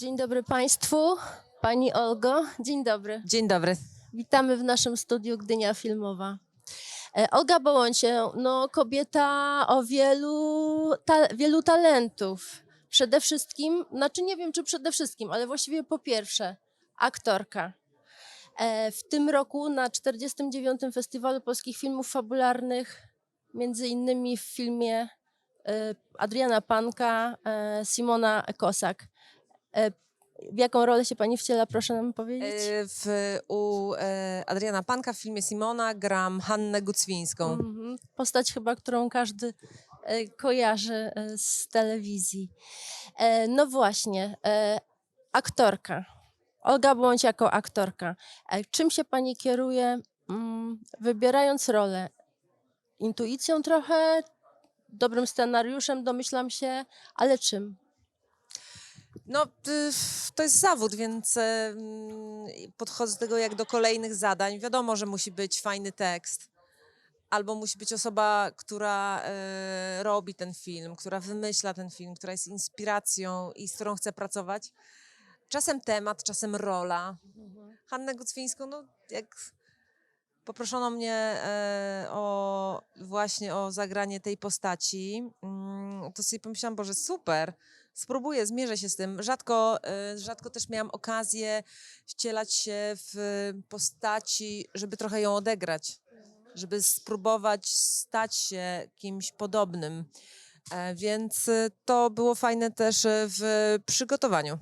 Dzień dobry Państwu. Pani Olgo, dzień dobry. Dzień dobry. Witamy w naszym studiu Gdynia Filmowa. E, Olga Bołącie, no kobieta o wielu, ta, wielu talentów. Przede wszystkim, znaczy nie wiem czy przede wszystkim, ale właściwie po pierwsze, aktorka. E, W tym roku na 49. Festiwalu Polskich Filmów Fabularnych, między innymi w filmie e, Adriana Panka, Simona Kosak. E, W jaką rolę się pani wciela, proszę nam powiedzieć? E, W, u e, Adriana Panka w filmie Simona gram Hannę Gucwińską. Mhm. Postać chyba, którą każdy e, kojarzy e, z telewizji. E, No właśnie, e, aktorka. Olga Błądź jako aktorka. E, Czym się pani kieruje, mm, wybierając rolę? Intuicją trochę, dobrym scenariuszem, domyślam się, ale czym? No, y, to jest zawód, więc podchodzę do tego jak do kolejnych zadań. Wiadomo, że musi być fajny tekst. Albo musi być osoba, która e, robi ten film, która wymyśla ten film, która jest inspiracją i z którą chcę pracować. Czasem temat, czasem rola. Hannę Gucwińską, no jak poproszono mnie e, o właśnie o zagranie tej postaci, mm, to sobie pomyślałam, Boże, super, spróbuję, zmierzę się z tym. Rzadko, e, rzadko też miałam okazję wcielać się w postaci, żeby trochę ją odegrać, żeby spróbować stać się kimś podobnym. E, Więc e, to było fajne też e, w przygotowaniu.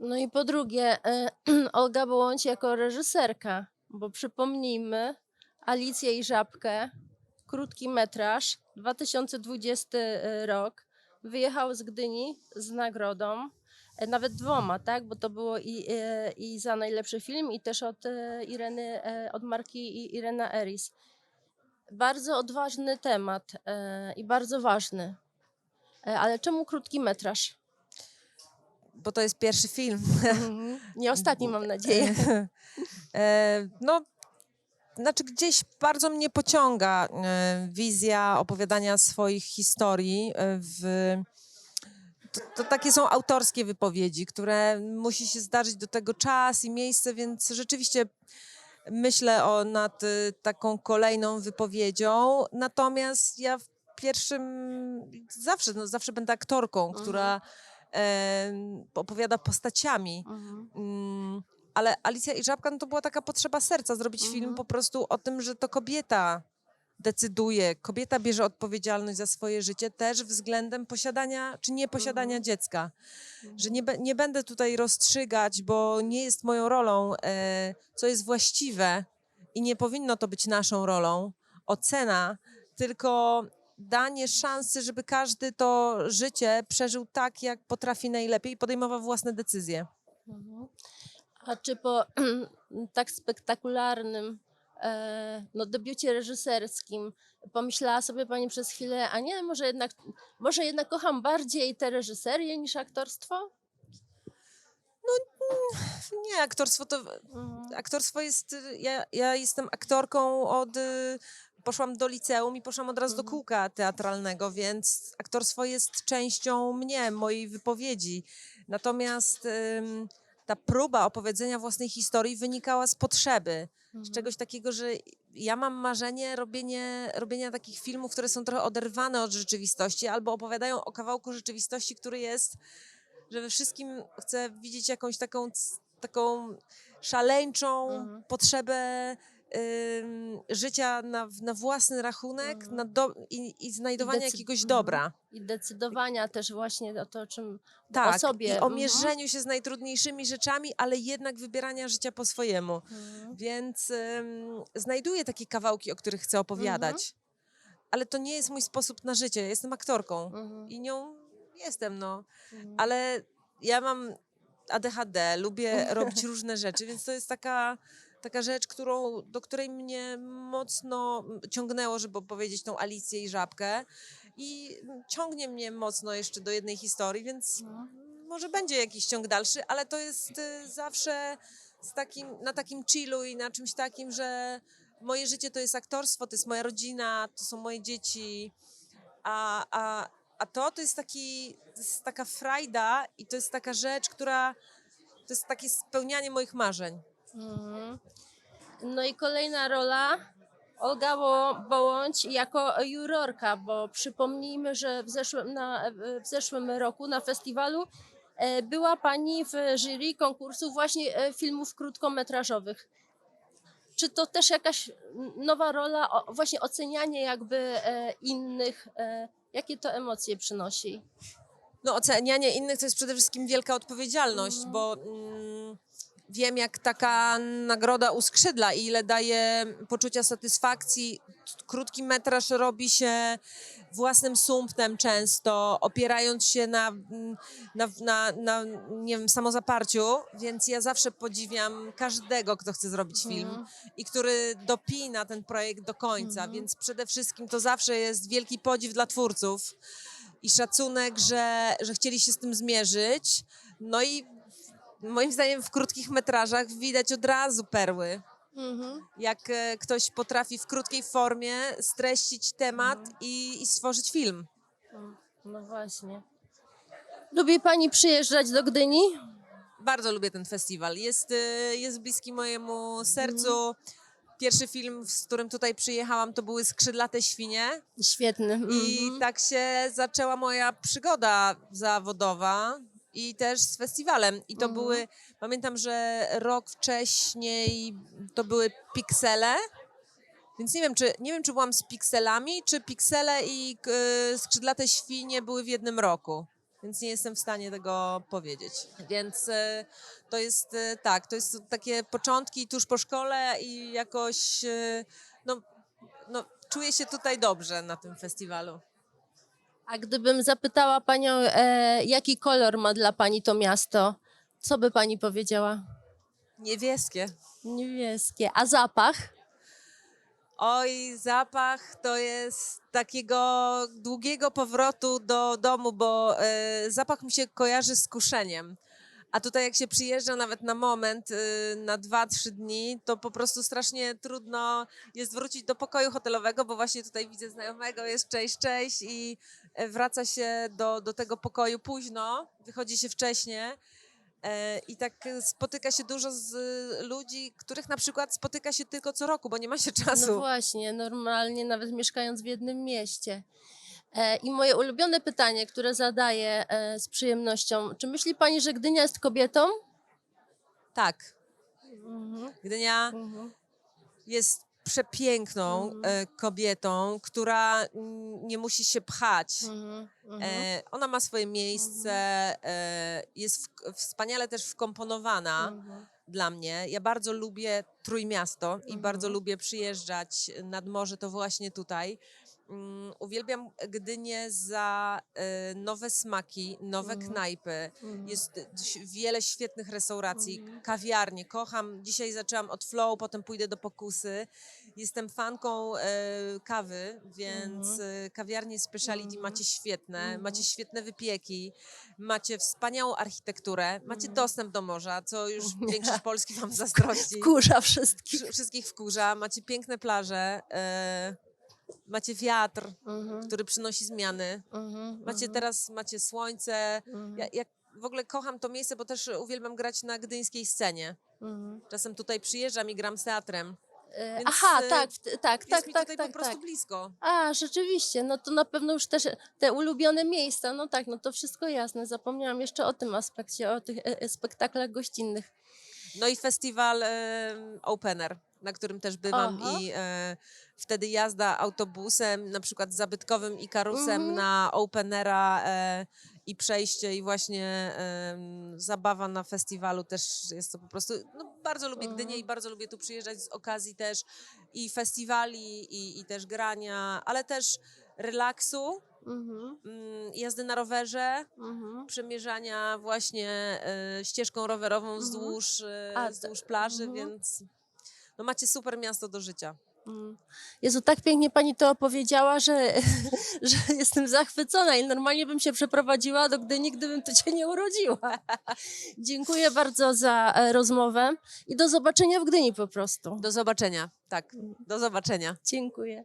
No i po drugie, e, Olga Bołądź jako reżyserka, bo przypomnijmy, Alicja i Żabkę, krótki metraż, 2020 rok, wyjechał z Gdyni z nagrodą, e, nawet dwoma, tak, bo to było i, e, i za najlepszy film i też od e, Ireny, od marki I- Irena Eris. Bardzo odważny temat i bardzo ważny. Ale czemu krótki metraż? Bo to jest pierwszy film. Mhm. Nie ostatni, mam nadzieję. No, znaczy gdzieś bardzo mnie pociąga e, wizja opowiadania swoich historii e, w... To, to takie są autorskie wypowiedzi, które musi się zdarzyć do tego czas i miejsce, więc rzeczywiście myślę o nad y, taką kolejną wypowiedzią. Natomiast ja w pierwszym zawsze, no, zawsze będę aktorką, która e, opowiada postaciami. Mhm. Ale Alicja i Żabka no to była taka potrzeba serca, zrobić film Mhm. po prostu o tym, że to kobieta decyduje, kobieta bierze odpowiedzialność za swoje życie też względem posiadania czy nieposiadania Mhm. dziecka. Że nie, nie będę tutaj rozstrzygać, bo nie jest moją rolą, e, co jest właściwe i nie powinno to być naszą rolą, ocena, tylko danie szansy, żeby każdy to życie przeżył tak, jak potrafi najlepiej i podejmował własne decyzje. Mhm. A czy po tak spektakularnym e, no, debiucie reżyserskim pomyślała sobie Pani przez chwilę, a nie, może jednak, może jednak kocham bardziej tę reżyserię niż aktorstwo? Nie, aktorstwo to. Mhm. Aktorstwo jest. Ja, ja jestem aktorką od. y, Poszłam do liceum i poszłam od razu do Mhm. kółka teatralnego, więc aktorstwo jest częścią mnie, mojej wypowiedzi. Natomiast ym, ta próba opowiedzenia własnej historii wynikała z potrzeby, z Mhm. czegoś takiego, że ja mam marzenie robienie, robienia takich filmów, które są trochę oderwane od rzeczywistości albo opowiadają o kawałku rzeczywistości, który jest, że we wszystkim chcę widzieć jakąś taką, taką szaleńczą Mhm. potrzebę życia na, na własny rachunek Mhm. na do, i, i znajdowania jakiegoś mhm. dobra. I decydowania też właśnie o to, czym Tak, o sobie. i o mhm. mierzeniu się z najtrudniejszymi rzeczami, ale jednak wybierania życia po swojemu. Mhm. Więc znajduję takie kawałki, o których chcę opowiadać. Ale to nie jest mój sposób na życie. Ja jestem aktorką Mhm. i nią jestem, no. Mhm. Ale ja mam ADHD, lubię robić różne rzeczy, więc to jest taka, taka rzecz, którą, do której mnie mocno ciągnęło, żeby opowiedzieć tą Alicję i Żabkę. I ciągnie mnie mocno jeszcze do jednej historii, więc Mhm. może będzie jakiś ciąg dalszy, ale to jest y, zawsze z takim, na takim chillu i na czymś takim, że moje życie to jest aktorstwo, to jest moja rodzina, to są moje dzieci, a, a, a to to jest taki, to jest taka frajda i to jest taka rzecz, która, to jest takie spełnianie moich marzeń. Mhm. No i kolejna rola Olga Bo- Bołądź jako jurorka, bo przypomnijmy, że w zeszłym, na, w zeszłym roku na festiwalu e, była Pani w jury konkursu właśnie e, filmów krótkometrażowych. Czy to też jakaś nowa rola, o- właśnie ocenianie jakby e, innych, e, jakie to emocje przynosi? No, ocenianie innych to jest przede wszystkim wielka odpowiedzialność, Mhm. bo mm, wiem, jak taka nagroda uskrzydla i ile daje poczucia satysfakcji. Krótki metraż robi się własnym sumptem często, opierając się na, na, na, na nie wiem, samozaparciu, więc ja zawsze podziwiam każdego, kto chce zrobić film Mhm. i który dopina ten projekt do końca, Mhm. więc przede wszystkim to zawsze jest wielki podziw dla twórców i szacunek, że, że chcieli się z tym zmierzyć. No i moim zdaniem w krótkich metrażach widać od razu perły. Mhm. Jak e, ktoś potrafi w krótkiej formie streścić temat Mhm. i, i stworzyć film. No właśnie. Lubi Pani przyjeżdżać do Gdyni? Bardzo lubię ten festiwal. Jest, e, jest bliski mojemu sercu. Pierwszy film, z którym tutaj przyjechałam, to były Skrzydlate Świnie. Świetny. I mhm. tak się zaczęła moja przygoda zawodowa i też z festiwalem. I to Mhm. były, pamiętam, że rok wcześniej to były piksele. Więc nie wiem, czy, nie wiem, czy byłam z pikselami, czy piksele i y, skrzydlate świnie były w jednym roku. Więc nie jestem w stanie tego powiedzieć. Więc y, to jest y, tak, to jest takie początki tuż po szkole i jakoś y, no, no, czuję się tutaj dobrze na tym festiwalu. A gdybym zapytała Panią, e, jaki kolor ma dla Pani to miasto, co by Pani powiedziała? Niebieskie. Niebieskie. A zapach? Oj, zapach to jest takiego długiego powrotu do domu, bo e, zapach mi się kojarzy z kuszeniem. A tutaj jak się przyjeżdża nawet na moment, y, na dwa, trzy dni, to po prostu strasznie trudno jest wrócić do pokoju hotelowego, bo właśnie tutaj widzę znajomego, jest cześć, cześć i wraca się do, do tego pokoju późno, wychodzi się wcześnie. E, I tak e, spotyka się dużo z ludzi, których na przykład spotyka się tylko co roku, bo nie ma się No czasu. właśnie, normalnie nawet mieszkając w jednym mieście. E, I moje ulubione pytanie, które zadaję e, z przyjemnością. Czy myśli Pani, że Gdynia jest kobietą? Tak, Mhm. Gdynia Mhm. jest przepiękną Mhm. e, kobietą, która nie musi się pchać. Mhm. Mhm. E, ona ma swoje miejsce, e, jest w, wspaniale też wkomponowana Mhm. dla mnie. Ja bardzo lubię Trójmiasto i bardzo Mhm. lubię przyjeżdżać nad morze, to właśnie tutaj. Mm, Uwielbiam Gdynię za e, nowe smaki, nowe Mhm. knajpy. Mhm. Jest wiele świetnych restauracji, Mhm. kawiarnie. Kocham. Dzisiaj zaczęłam od Flow, potem pójdę do Pokusy. Jestem fanką e, kawy, więc e, kawiarnie speciality macie świetne. Macie świetne wypieki, macie wspaniałą architekturę, macie dostęp do morza, co już większość Polski wam zazdrości. Wkurza wszystkich. Wszy- Wszystkich wkurza. Macie piękne plaże. Macie wiatr, Mhm. który przynosi zmiany. Mhm. Macie Mhm. teraz macie słońce. Mhm. Ja, ja w ogóle kocham to miejsce, bo też uwielbiam grać na gdyńskiej scenie. Mhm. Czasem tutaj przyjeżdżam i gram z teatrem. E, Więc, Aha, e, tak, tak, Jest tak, mi tak, tutaj tak, po prostu tak. blisko. A, rzeczywiście, no to na pewno już też te ulubione miejsca, no tak, no to wszystko jasne. Zapomniałam jeszcze o tym aspekcie, o tych e, spektaklach gościnnych. No i festiwal e, Opener, na którym też bywam Aha. i e, wtedy jazda autobusem, na przykład zabytkowym i karusem Mhm. na Openera e, i przejście i właśnie em, zabawa na festiwalu też jest to po prostu, no bardzo lubię Gdynię Mhm. i bardzo lubię tu przyjeżdżać z okazji też i festiwali i, i też grania, ale też relaksu, Mhm, mm, jazdy na rowerze, mhm. przemierzania właśnie e, ścieżką rowerową wzdłuż, e, A, wzdłuż plaży, mhm. więc no macie super miasto do życia. Mm. Jezu, tak pięknie pani to opowiedziała, że, że jestem zachwycona i normalnie bym się przeprowadziła do Gdyni, gdybym tu cię nie urodziła. Dziękuję bardzo za e, rozmowę i do zobaczenia w Gdyni po prostu. Do zobaczenia, tak, do zobaczenia. Dziękuję.